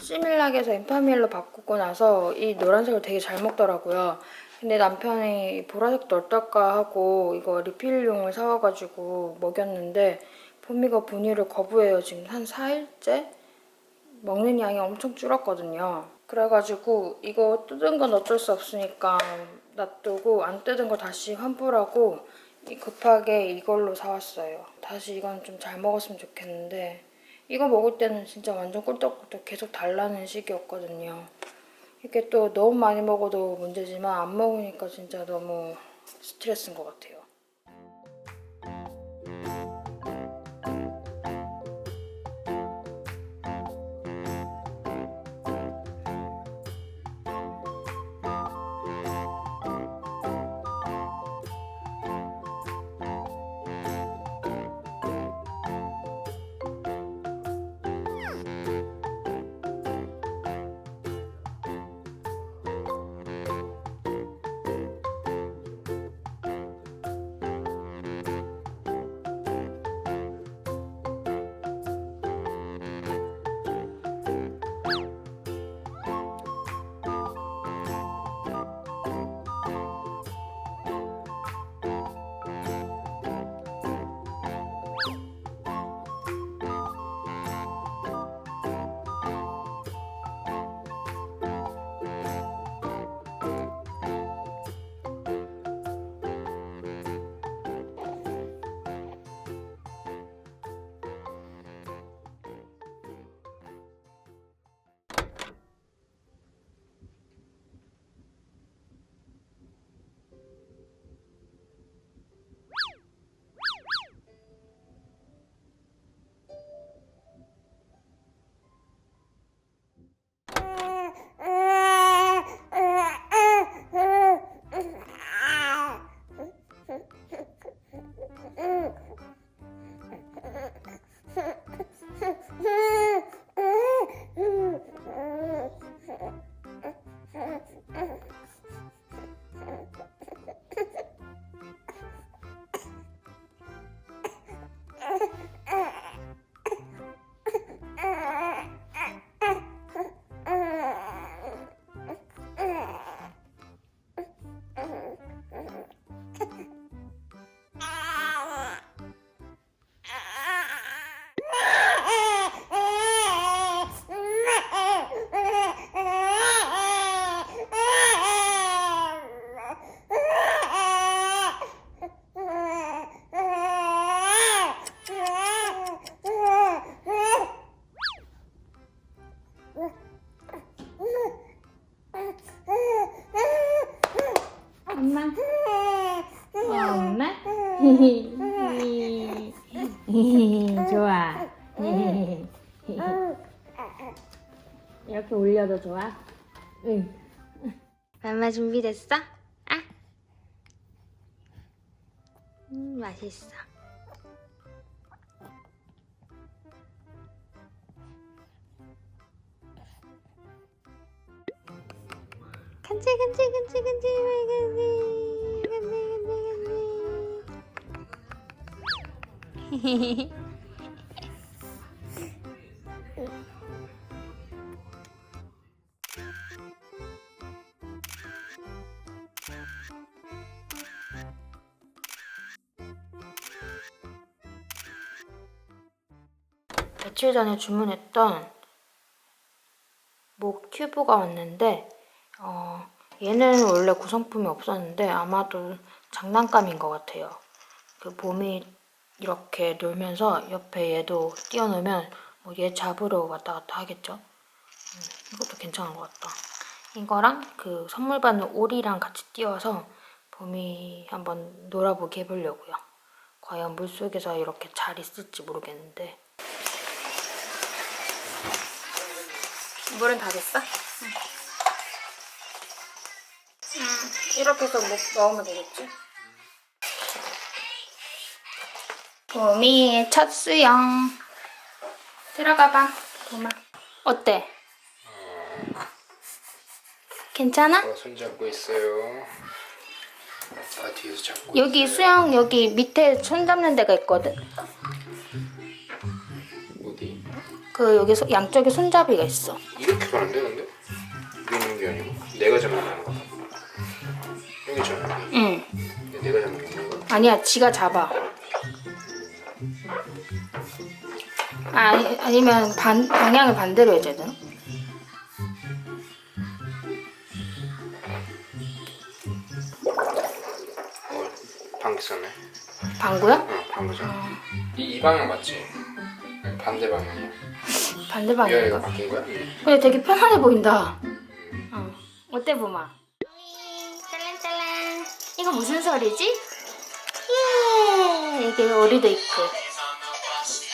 시밀락에서 인파밀로 바꾸고 나서 이 노란색을 되게 잘 먹더라고요. 근데 남편이 이 보라색도 어떨까 하고 이거 리필용을 사와가지고 먹였는데 보미가 분유를 거부해요. 지금 한 4일째? 먹는 양이 엄청 줄었거든요. 그래가지고 이거 뜯은 건 어쩔 수 없으니까 놔두고 안 뜯은 거 다시 환불하고 이 급하게 이걸로 사왔어요. 다시 이건 좀 잘 먹었으면 좋겠는데 이거 먹을 때는 진짜 완전 꿀떡꿀떡 계속 달라는 시기였거든요. 이게 또 너무 많이 먹어도 문제지만 안 먹으니까 진짜 너무 스트레스인 것 같아요. 준비됐어? 아? 음, 맛있어. 간지 간지 간지 며칠 전에 주문했던 목 튜브가 왔는데 어, 얘는 원래 구성품이 없었는데 아마도 장난감인 것 같아요. 그 몸이 이렇게 놀면서 옆에 얘도 띄워놓으면 뭐 얘 잡으러 왔다 갔다 하겠죠. 음, 이것도 괜찮은 것 같다. 이거랑 그 선물 받는 오리랑 같이 띄워서 봄이 한번 놀아보게 해보려고요. 과연 물속에서 이렇게 잘 있을지 모르겠는데. 물은 다 됐어? 응. 이렇게 해서 목 넣으면 되겠지? 봄이의 첫 수영 들어가 봐 봄아 어때? 괜찮아? 어, 손 잡고 있어요. 아 뒤에서 잡고. 여기 있어요. 수영 여기 밑에 손 잡는 데가 있거든. 그 여기 소- 양쪽에 손잡이가 있어. 이렇게 가는데 근데? 이렇게 있는 게 아니고 내가 잡는? 여기잖아. 여기. 응. 근데 내가 잡는 건가? 아니야, 지가 잡아. 아니, 아니면 반 방향을 반대로 해줘야 되나? 어 방귀 썼네. 방구야? 응 방귀잖아. 이, 이 방향 맞지? 반대 방향이야. 반대 미아이가 방향인가? 바뀐 거야? 응. 근데 되게 편안해 보인다. 어. 어때 보마? 짤랑짤랑. 이거 무슨 소리지? 예. 이게 오리도 있고.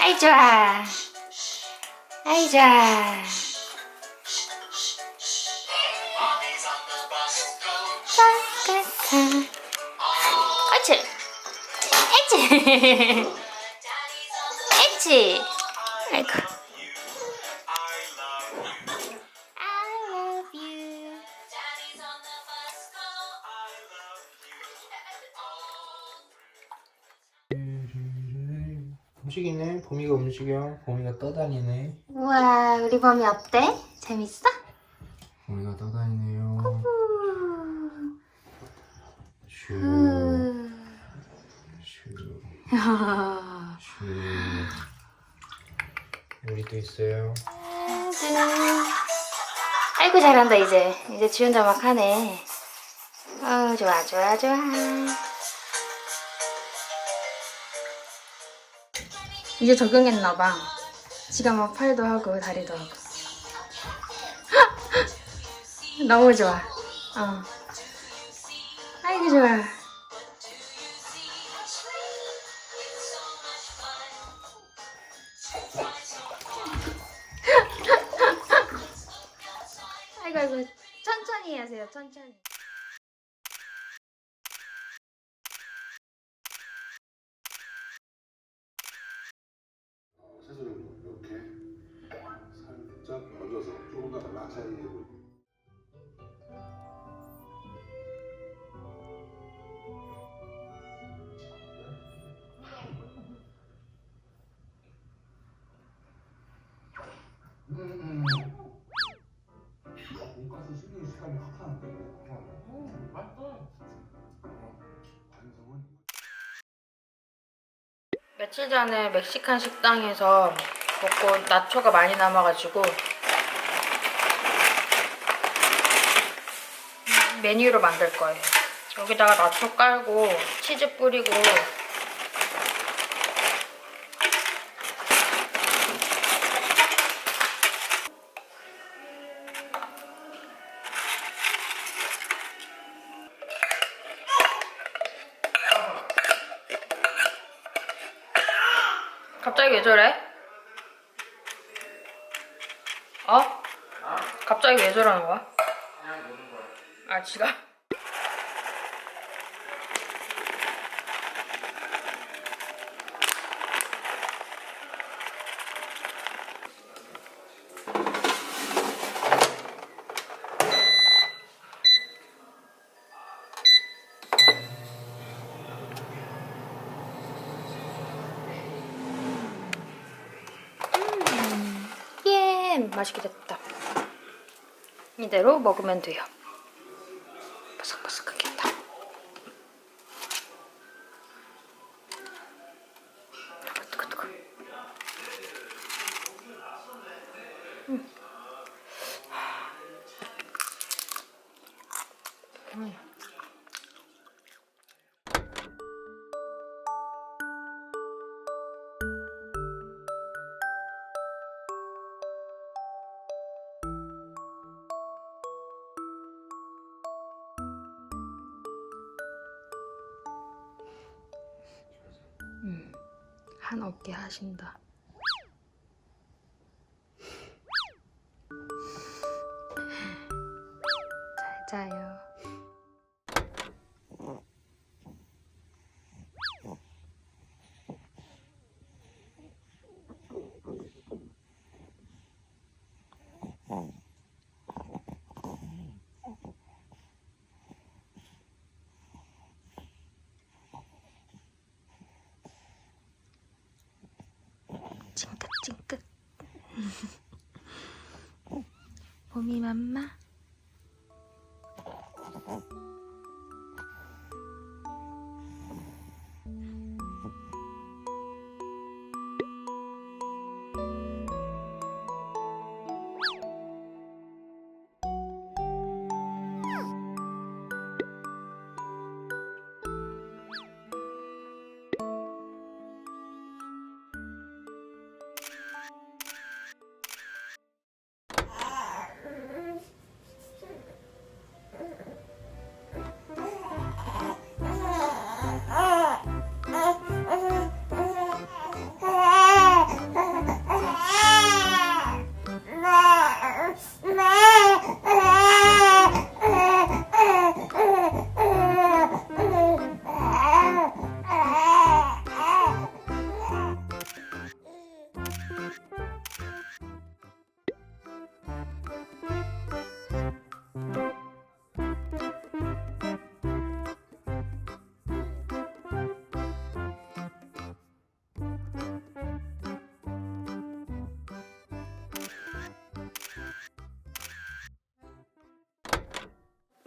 아이 좋아. 아이 좋아. 까까까. 옳지. 옳지. 옳지. 아이 움직이네. 봄이가 움직여. 봄이가 떠다니네. 우와, 우리 범이 어때? 재밌어? 봄이가 떠다니네요. 슈. 음. 슈. 슈. 우리도 있어요. 아이고 잘한다 이제 이제 지 혼자 막 하네 어 좋아 좋아 좋아 이제 적응했나봐. 지가 막 팔도 하고 다리도 하고. 너무 좋아. 어. 아이고 좋아. 아이고 아이고. 천천히 하세요 천천히 조금 더 라차게 해보고 돈가스 씹는 식감이 확 나는데 어, 며칠 전에 멕시칸 식당에서 먹고 나초가 많이 남아가지고 메뉴로 만들 거예요. 여기다가 나초 깔고 치즈 뿌리고 갑자기 왜 저래? 어? 갑자기 왜 저러는 거야? 아, 지가? 예, 맛있게 됐다. 이대로 먹으면 돼요. 한 어깨 하신다. 찡긋. 봄이 맘마.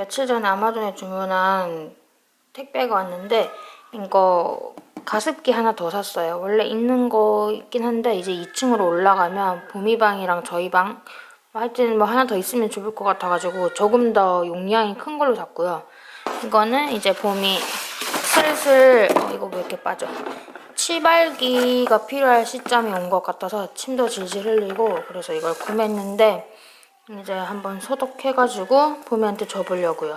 며칠 전에 아마존에 주문한 택배가 왔는데 이거 가습기 하나 더 샀어요. 원래 있는 거 있긴 한데 이제 2층으로 올라가면 봄이 방이랑 저희 방 하여튼 뭐 하나 더 있으면 좋을 것 같아가지고 조금 더 용량이 큰 걸로 샀고요. 이거는 이제 봄이 슬슬 어, 이거 왜 이렇게 빠져? 치발기가 필요할 시점이 온 것 같아서 침도 질질 흘리고 그래서 이걸 구매했는데 이제 한번 소독해가지고 봄이한테 줘보려고요.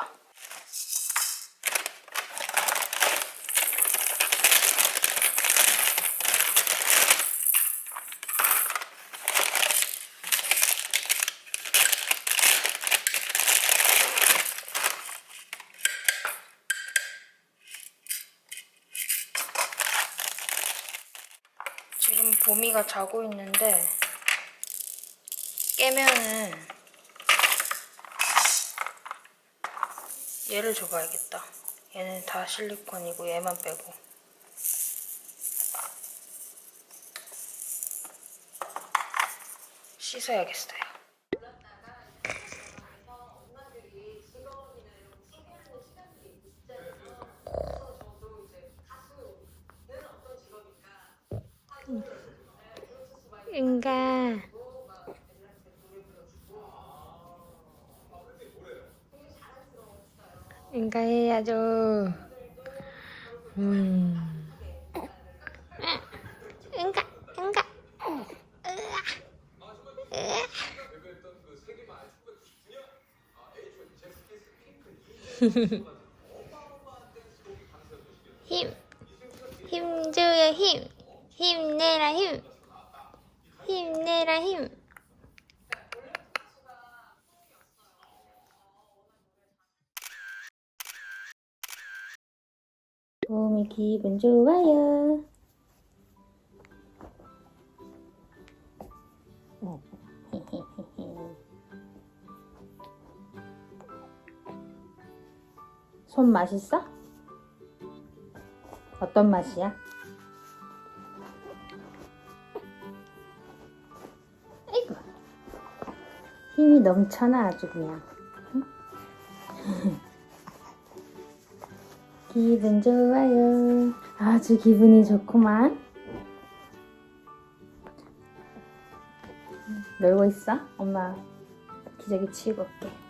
지금 봄이가 자고 있는데 깨면은 얘를 줘봐야겠다. 얘는 다 실리콘이고 얘만 빼고. 씻어야겠어요. 응가. 응가 해야죠. 음. 응가, 응가. 힘, 힘줘요 힘, 힘내라 힘, 힘내라 힘. 봄이 기분 좋아요. 손 맛있어? 어떤 맛이야? 아이고 힘이 넘쳐나 아주 그냥 기분 좋아요. 아주 기분이 좋구만. 놀고 있어? 엄마 기저귀 치우고 올게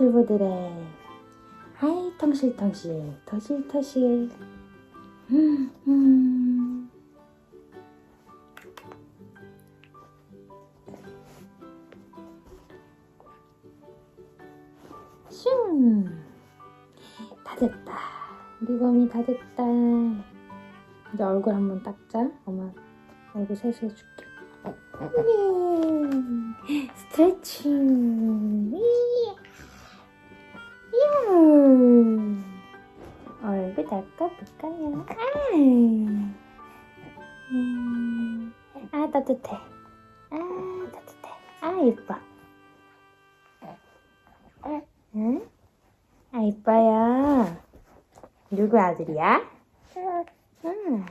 보들보들해. 아이 텅실텅실. 터실터실. 음, 음. 슝. 됐다. 우리 범이 다 됐다. 이제 얼굴 한번 닦자. 엄마 얼굴 세수해줄게. 예. 스트레칭. 이야. 얼굴 닦아볼까요? 아, 음. 아 따뜻해. 아 따뜻해. 아 예뻐. 응? 아 이뻐요. 누구 아들이야? 응.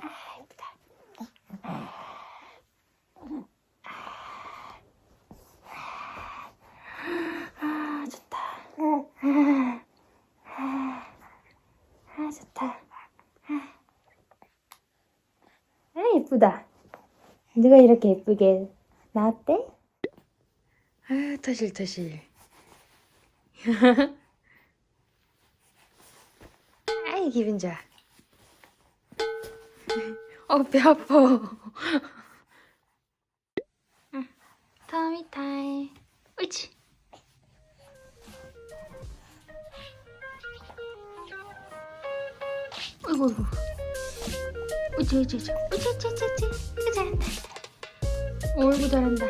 아 이쁘다. 아 좋다. 아, 아, 아 좋다. 아, 아 예쁘다. 누가 이렇게 예쁘게 나왔대? 아 터실 터실. 아이 기분 좋아. 어, 배 아파. 응, 터미 타임. 옳지. 어이구, 어이구. 옳지, 옳지, 옳지. 잘한다. 어이구, 잘한다.